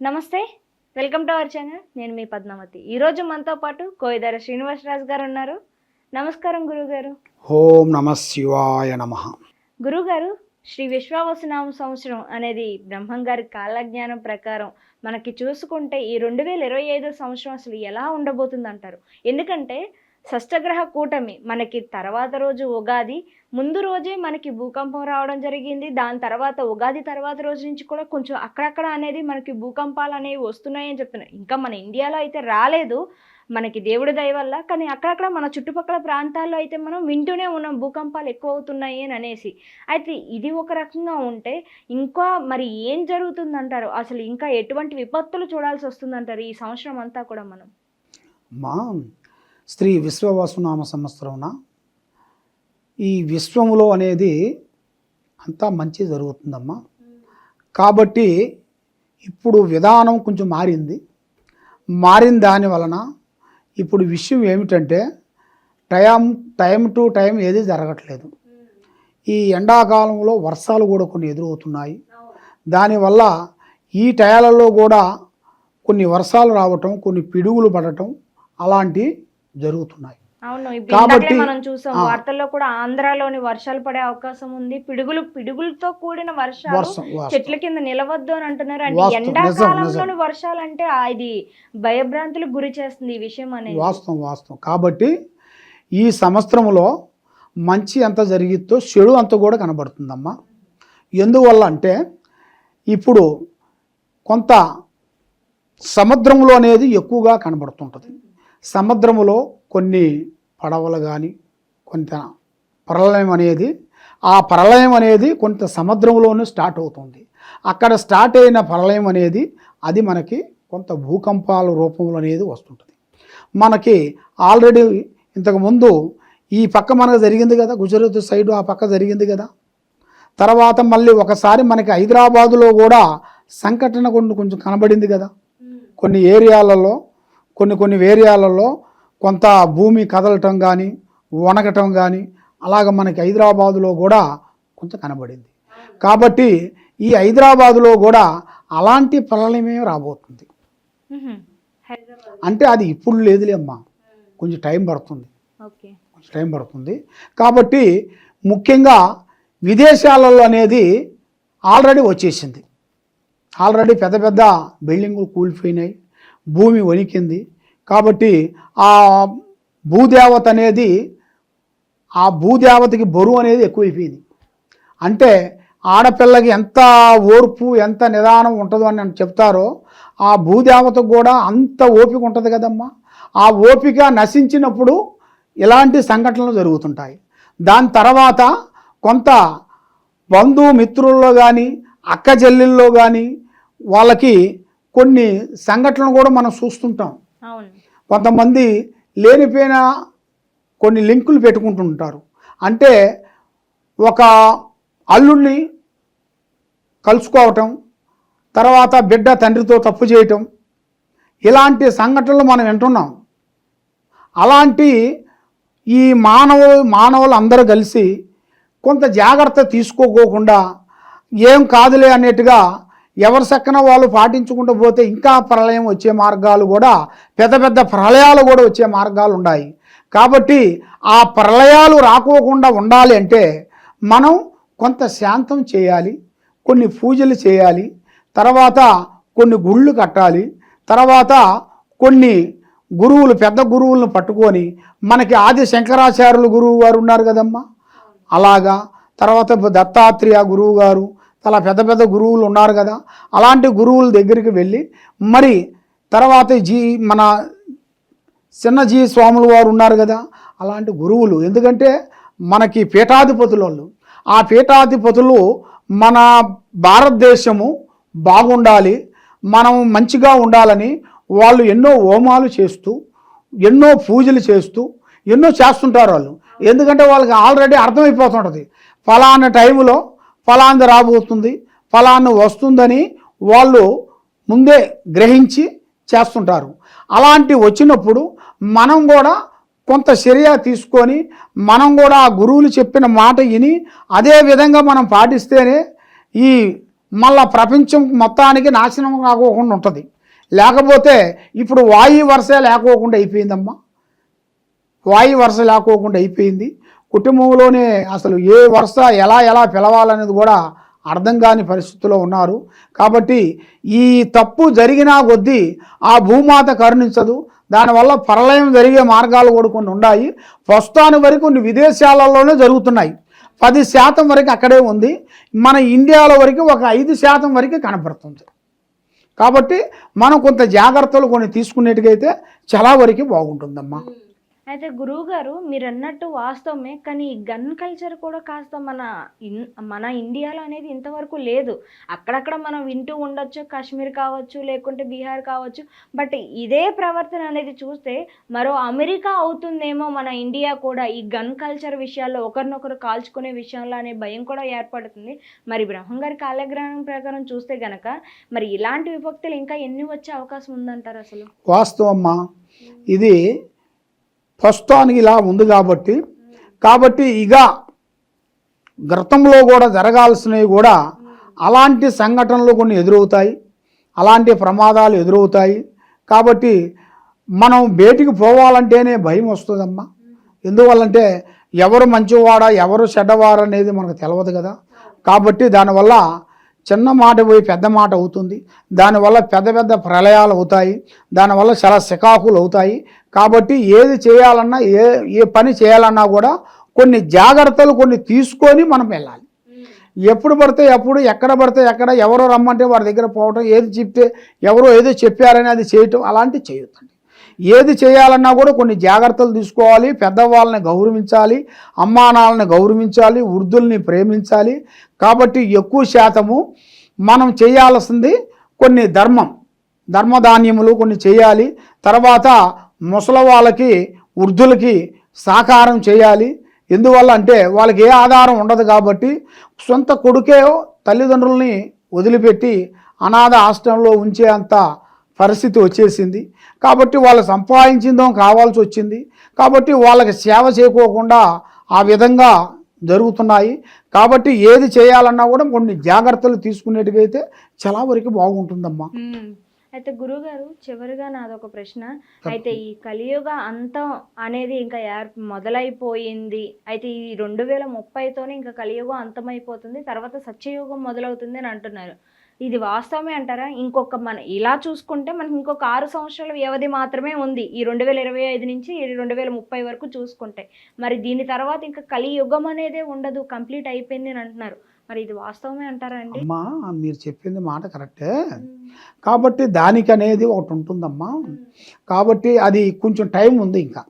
నమస్తే welcome to our channel. నేను మీ పద్మావతి. ఈరోజు మనతో పాటు కోయిదార శ్రీనివాసరాజు గారు ఉన్నారు. నమస్కారం గురుగారు. ఓం నమ శివాయ నమ. గురుగారు శ్రీ విశ్వావసనామ సంవత్సరం అనేది బ్రహ్మం గారి కాలజ్ఞానం ప్రకారం మనకి చూసుకుంటే ఈ రెండు వేల ఇరవై ఐదో సంవత్సరం అసలు ఎలా ఉండబోతుంది అంటారు ఎందుకంటే షష్టగ్రహ కూటమి. మనకి తర్వాత రోజు ఉగాది. ముందు రోజే మనకి భూకంపం రావడం జరిగింది. దాని తర్వాత ఉగాది తర్వాత రోజు నుంచి కూడా కొంచెం అక్కడక్కడ అనేది మనకి భూకంపాలు అనేవి వస్తున్నాయని చెప్తున్నారు. ఇంకా మన ఇండియాలో అయితే రాలేదు. మనకి దేవుడి దయ వల్ల. కానీ అక్కడక్కడ మన చుట్టుపక్కల ప్రాంతాల్లో అయితే మనం వింటూనే ఉన్నాం భూకంపాలు ఎక్కువ అవుతున్నాయి అని అనేసి. అయితే ఇది ఒక రకంగా ఉంటే ఇంకా మరి ఏం జరుగుతుందంటారు? అసలు ఇంకా ఎటువంటి విపత్తులు చూడాల్సి వస్తుందంటారు ఈ సంవత్సరం అంతా కూడా మనం? మా స్త్రీ విశ్వవాసునామ సంవత్సరమున. ఈ విశ్వములో అనేది అంతా మంచి జరుగుతుందమ్మా. కాబట్టి ఇప్పుడు విధానం కొంచెం మారింది. మారిన దాని వలన ఇప్పుడు విషయం ఏమిటంటే టైం టైం టు టైం ఏది జరగట్లేదు. ఈ ఎండాకాలంలో వర్షాలు కూడా కొన్ని ఎదురవుతున్నాయి. దానివల్ల ఈ టయాలలో కూడా కొన్ని వర్షాలు రావటం కొన్ని పిడుగులు పడటం అలాంటి జరుగుతున్నాయి. కాబట్టి- మనం చూసాం. వార్తల్లో కూడా ఆంధ్రాలోని వర్షాలు పడే అవకాశం ఉంది. పిడుగులు పిడుగులతో కూడిన వర్షాలు వర్షం వర్షం. చెట్ల కింద నిలవద్దు అని అంటున్నారు. అంటే ఎండాకాలంలోని వర్షాలు అంటే ఇది భయభ్రాంతులకు గురి చేస్తుంది ఈ విషయం అనేది. వాస్తవం వాస్తవం. కాబట్టి ఈ సంవత్సరంలో మంచి ఎంత జరిగిద్దో చెడు అంత కూడా కనబడుతుందమ్మా. ఎందువల్ల అంటే ఇప్పుడు కొంత సముద్రంలో అనేది ఎక్కువగా కనబడుతుంటుంది. సముద్రములో కొన్ని పడవలు కానీ కొంత ప్రళయం అనేది ఆ ప్రళయం అనేది కొంత సముద్రంలోనే స్టార్ట్ అవుతుంది. అక్కడ స్టార్ట్ అయిన ప్రళయం అనేది అది మనకి కొంత భూకంపాల రూపంలో అనేది వస్తుంటుంది. మనకి ఆల్రెడీ ఇంతకుముందు ఈ పక్క మనకు జరిగింది కదా గుజరాత్ సైడు ఆ పక్క జరిగింది కదా. తర్వాత మళ్ళీ ఒకసారి మనకి హైదరాబాదులో కూడా సంఘటన కొన్ని కొంచెం కనబడింది కదా. కొన్ని ఏరియాలలో కొన్ని కొన్ని ఏరియాలలో కొంత భూమి కదలటం కానీ వణకటం కానీ అలాగ మనకి హైదరాబాదులో కూడా కొంచెం కనబడింది. కాబట్టి ఈ హైదరాబాదులో కూడా అలాంటి ప్రళయమే రాబోతుంది. అంటే అది ఇప్పుడు లేదులే అమ్మా. కొంచెం టైం పడుతుంది. కొంచెం టైం పడుతుంది. కాబట్టి ముఖ్యంగా విదేశాలలో అనేది ఆల్రెడీ వచ్చేసింది. ఆల్రెడీ పెద్ద పెద్ద బిల్డింగులు కూలిపోయినాయి. భూమి వణికింది. కాబట్టి ఆ భూదేవత అనేది ఆ భూదేవతకి బరువు అనేది ఎక్కువైపోయింది. అంటే ఆడపిల్లకి ఎంత ఓర్పు ఎంత నిదానం ఉంటుందో అని చెప్తారో ఆ భూదేవతకు కూడా అంత ఓపిక ఉంటుంది కదమ్మా. ఆ ఓపిక నశించినప్పుడు ఇలాంటి సంఘటనలు జరుగుతుంటాయి. దాని తర్వాత కొంత బంధుమిత్రుల్లో కానీ అక్క చెల్లెల్లో కానీ వాళ్ళకి కొన్ని సంఘటనలు కూడా మనం చూస్తుంటాం. కొంతమంది లేనిపోయిన కొన్ని లింకులు పెట్టుకుంటుంటారు. అంటే ఒక అల్లుడిని కలుసుకోవటం తర్వాత బిడ్డ తండ్రితో తప్పు చేయటం ఇలాంటి సంఘటనలు మనం వింటున్నాం. అలాంటి ఈ మానవు మానవులు అందరూ కలిసి కొంత జాగ్రత్త తీసుకోకోకుండా ఏం కాదులే అన్నట్టుగా ఎవరి సక్కన వాళ్ళు పాటించుకుంటూ పోతే ఇంకా ప్రళయం వచ్చే మార్గాలు కూడా పెద్ద పెద్ద ప్రళయాలు కూడా వచ్చే మార్గాలు ఉన్నాయి. కాబట్టి ఆ ప్రళయాలు రాకోకుండా ఉండాలి అంటే మనం కొంత శాంతం చేయాలి కొన్ని పూజలు చేయాలి తర్వాత కొన్ని గుళ్ళు కట్టాలి తర్వాత కొన్ని గురువులు పెద్ద గురువులను పట్టుకొని మనకి ఆది శంకరాచార్యులు గురువు గారు ఉన్నారు కదమ్మా. అలాగా. తర్వాత దత్తాత్రేయ గురువు గారు చాలా పెద్ద పెద్ద గురువులు ఉన్నారు కదా అలాంటి గురువుల దగ్గరికి వెళ్ళి మరి తర్వాత జీ మన చిన్నజీ స్వాములు వారు ఉన్నారు కదా అలాంటి గురువులు. ఎందుకంటే మనకి పీఠాధిపతులు వాళ్ళు. ఆ పీఠాధిపతులు మన భారతదేశము బాగుండాలి మనం మంచిగా ఉండాలని వాళ్ళు ఎన్నో హోమాలు చేస్తూ ఎన్నో పూజలు చేస్తూ ఎన్నో చేస్తుంటారు వాళ్ళు. ఎందుకంటే వాళ్ళకి ఆల్రెడీ అర్థమైపోతుంటుంది. ఫలానా టైంలో ఫలాంది రాబోతుంది ఫలాన్ని వస్తుందని వాళ్ళు ముందే గ్రహించి చేస్తుంటారు. అలాంటి వచ్చినప్పుడు మనం కూడా కొంత చర్య తీసుకొని మనం కూడా ఆ గురువులు చెప్పిన మాట విని అదే విధంగా మనం పాటిస్తేనే ఈ మళ్ళా ప్రపంచం మొత్తానికి నాశనం కాకోకుండా ఉంటుంది. లేకపోతే ఇప్పుడు వాయు వరుస లేకోకుండా అయిపోయిందమ్మా. వాయు వరుస లేకోకుండా అయిపోయింది. కుటుంబంలోనే అసలు ఏ వరుస ఎలా ఎలా పిలవాలనేది కూడా అర్థం కాని పరిస్థితిలో ఉన్నారు. కాబట్టి ఈ తప్పు జరిగినా కొద్దీ ఆ భూమాత కరుణించదు. దానివల్ల ప్రళయం జరిగే మార్గాలు కూడా కొన్ని ఉన్నాయి. ప్రస్తుతానికి వరకు కొన్ని విదేశాలలోనే జరుగుతున్నాయి. పది శాతం వరకు అక్కడే ఉంది. మన ఇండియాలో వరకు ఒక ఐదు శాతం వరకు కనపడుతుంది. కాబట్టి మనం కొంత జాగ్రత్తలు కొన్ని తీసుకునేట్టుకైతే చాలా వరకు బాగుంటుందమ్మా. అయితే గురువు గారు మీరు అన్నట్టు వాస్తవమే కానీ ఈ గన్ కల్చర్ కూడా కాస్త మన ఇన్ మన ఇండియాలో అనేది ఇంతవరకు లేదు. అక్కడక్కడ మనం వింటూ ఉండొచ్చు కాశ్మీర్ కావచ్చు లేకుంటే బీహార్ కావచ్చు. బట్ ఇదే ప్రవర్తన అనేది చూస్తే మరో అమెరికా అవుతుందేమో మన ఇండియా కూడా. ఈ గన్ కల్చర్ విషయాల్లో ఒకరినొకరు కాల్చుకునే విషయంలో అనే భయం కూడా ఏర్పడుతుంది. మరి బ్రహ్మంగారి కాలగ్రహణం ప్రకారం చూస్తే గనక మరి ఇలాంటి విభక్తులు ఇంకా ఎన్ని వచ్చే అవకాశం ఉందంటారు అసలు? వాస్తవమ్మా ఇది ప్రస్తుతానికి ఇలా ఉంది కాబట్టి కాబట్టి ఇక గతంలో కూడా జరగాల్సినవి కూడా అలాంటి సంఘటనలు కొన్ని ఎదురవుతాయి అలాంటి ప్రమాదాలు ఎదురవుతాయి. కాబట్టి మనం బయటికి పోవాలంటేనే భయం వస్తుందమ్మా. ఎందువల్లంటే ఎవరు మంచివాడా ఎవరు చెడ్డవాడు అనేది మనకు తెలియదు కదా. కాబట్టి దానివల్ల చిన్న మాట పోయి పెద్ద మాట అవుతుంది. దానివల్ల పెద్ద పెద్ద ప్రళయాలు అవుతాయి. దానివల్ల చాలా సికాకులు అవుతాయి. కాబట్టి ఏది చేయాలన్నా ఏ ఏ పని చేయాలన్నా కూడా కొన్ని జాగ్రత్తలు కొన్ని తీసుకొని మనం వెళ్ళాలి. ఎప్పుడు పడితే ఎప్పుడు ఎక్కడ పడితే ఎక్కడ ఎవరో రమ్మంటే వారి దగ్గర పోవటం ఏది చెప్తే ఎవరో ఏదో చెప్పారని అది చేయటం అలాంటివి చేయొద్దండి. ఏది చేయాలన్నా కూడా కొన్ని జాగ్రత్తలు తీసుకోవాలి పెద్దవాళ్ళని గౌరవించాలి అమ్మానాన్నని గౌరవించాలి వృద్ధుల్ని ప్రేమించాలి. కాబట్టి ఎక్కువ శాతము మనం చేయాల్సింది కొన్ని ధర్మం ధర్మధాన్యములు కొన్ని చేయాలి. తర్వాత ముసలి వాళ్ళకి వృద్ధులకి సాకారం చేయాలి. ఎందువల్ల అంటే వాళ్ళకి ఏ ఆధారం ఉండదు కాబట్టి సొంత కొడుకే తల్లిదండ్రుల్ని వదిలిపెట్టి అనాథ ఆశ్రమంలో ఉంచే అంత పరిస్థితి వచ్చేసింది. కాబట్టి వాళ్ళు సంపాదించిందో కావాల్సి వచ్చింది. కాబట్టి వాళ్ళకి సేవ చేయకోకుండా ఆ విధంగా జరుగుతున్నాయి. కాబట్టి ఏది చేయాలన్నా కూడా కొన్ని జాగ్రత్తలు తీసుకునేటివైతే చాలా వరకు బాగుంటుందమ్మా. అయితే గురుగారు చివరిగా నాదొక ప్రశ్న. అయితే ఈ కలియుగ అంతం అనేది ఇంకా ఏర్ మొదలైపోయింది. అయితే ఈ రెండు వేల ముప్పైతోనే ఇంకా కలియుగం అంతమైపోతుంది. తర్వాత సత్యయుగం మొదలవుతుంది అని అంటున్నారు. ఇది వాస్తవమే అంటారా? ఇంకొక మన ఇలా చూసుకుంటే మనకి ఇంకొక ఆరు సంవత్సరాల వ్యవధి మాత్రమే ఉంది. ఈ రెండు వేల ఇరవై ఐదు నుంచి రెండు వేల ముప్పై వరకు చూసుకుంటే. మరి దీని తర్వాత ఇంకా కలియుగం అనేదే ఉండదు. కంప్లీట్ అయిపోయింది అని అంటున్నారు. మరి ఇది వాస్తవమే అంటారా అండి? అమ్మా మీరు చెప్పింది మాట కరెక్టే. కాబట్టి దానికి అనేది ఒకటి ఉంటుందమ్మా. కాబట్టి అది కొంచెం టైం ఉంది ఇంకా.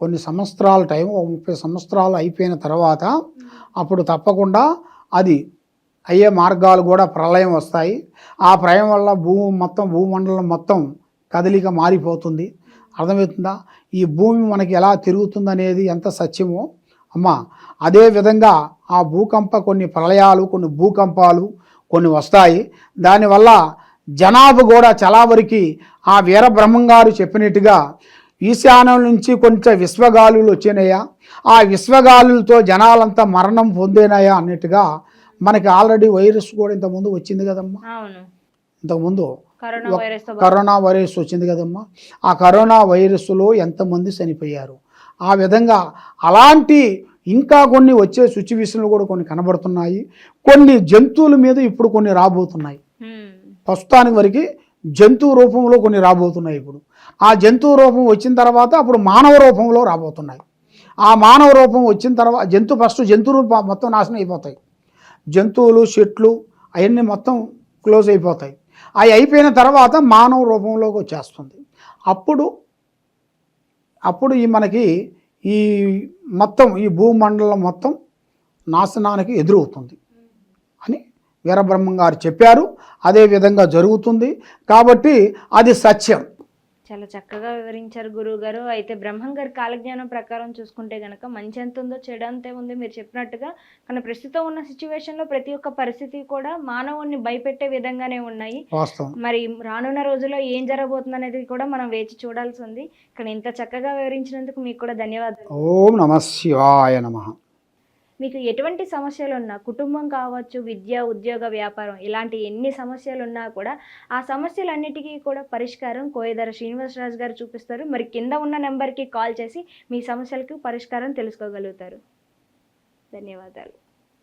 కొన్ని సంవత్సరాల టైం ఒక ముప్పై సంవత్సరాలు అయిపోయిన తర్వాత అప్పుడు తప్పకుండా అది అయ్యే మార్గాలు కూడా ప్రళయం వస్తాయి. ఆ ప్రళయం వల్ల భూమి మొత్తం భూమండలం మొత్తం కదలిక మారిపోతుంది. అర్థమవుతుందా? ఈ భూమి మనకి ఎలా తిరుగుతుందనేది ఎంత సత్యమో అమ్మా అదే విధంగా ఆ భూకంప కొన్ని ప్రళయాలు కొన్ని భూకంపాలు కొన్ని వస్తాయి. దానివల్ల జనాభా కూడా చాలా వరకు ఆ వీరబ్రహ్మం గారు చెప్పినట్టుగా ఈశాన్యం నుంచి కొంచెం విశ్వగాలులు వచ్చినాయా? ఆ విశ్వగాలులతో జనాలంతా మరణం పొందేనాయా అన్నట్టుగా మనకి ఆల్రెడీ వైరస్ కూడా ఇంతకుముందు వచ్చింది కదమ్మా. ఇంతకుముందు కరోనా వైరస్తో కరోనా వైరస్ వచ్చింది కదమ్మా. ఆ కరోనా వైరస్లో ఎంతమంది చనిపోయారు? ఆ విధంగా అలాంటి ఇంకా కొన్ని వచ్చే సిచ్యువేషన్లు కూడా కొన్ని కనబడుతున్నాయి. కొన్ని జంతువుల మీద ఇప్పుడు కొన్ని రాబోతున్నాయి. ప్రస్తుతానికి వరకు జంతువు రూపంలో కొన్ని రాబోతున్నాయి ఇప్పుడు. ఆ జంతువు రూపం వచ్చిన తర్వాత అప్పుడు మానవ రూపంలో రాబోతున్నాయి. ఆ మానవ రూపం వచ్చిన తర్వాత జంతు ఫస్ట్ జంతు రూపం మొత్తం నాశనం అయిపోతాయి. జంతువులు చెట్లు అవన్నీ మొత్తం క్లోజ్ అయిపోతాయి. అవి అయిపోయిన తర్వాత మానవ రూపంలోకి వచ్చేస్తుంది. అప్పుడు అప్పుడు ఈ మనకి ఈ మొత్తం ఈ భూమండలం మొత్తం నాశనానికి ఎదురవుతుంది అని వీరబ్రహ్మం గారు చెప్పారు. అదే విధంగా జరుగుతుంది. కాబట్టి అది సత్యం. చాలా చక్కగా వివరించారు గురువు గారు అయితే బ్రహ్మం గారి కాలజ్ఞానం ప్రకారం చూసుకుంటే గనక మంచి ఎంత ఉందో చెడు అంతే ఉంది. మీరు చెప్పినట్టుగా కానీ ప్రస్తుతం ఉన్న situation లో ప్రతి ఒక్క పరిస్థితి కూడా మానవుణ్ణి భయపెట్టే విధంగానే ఉన్నాయి. మరి రానున్న రోజుల్లో ఏం జరగబోతుంది అనేది కూడా మనం వేచి చూడాల్సి ఉంది. కానీ ఇంత చక్కగా వివరించినందుకు మీకు కూడా ధన్యవాదాలు. ఓం నమ శివాయ నమ. మీకు ఎటువంటి సమస్యలు ఉన్నా కుటుంబం కావచ్చు విద్య ఉద్యోగ వ్యాపారం ఇలాంటి ఎన్ని సమస్యలు ఉన్నా కూడా ఆ సమస్యలన్నిటికీ కూడా పరిష్కారం కోయదర శ్రీనివాసరాజు గారు చూపిస్తారు. మరి కింద ఉన్న నెంబర్కి కాల్ చేసి మీ సమస్యలకు పరిష్కారం తెలుసుకోగలుగుతారు. ధన్యవాదాలు.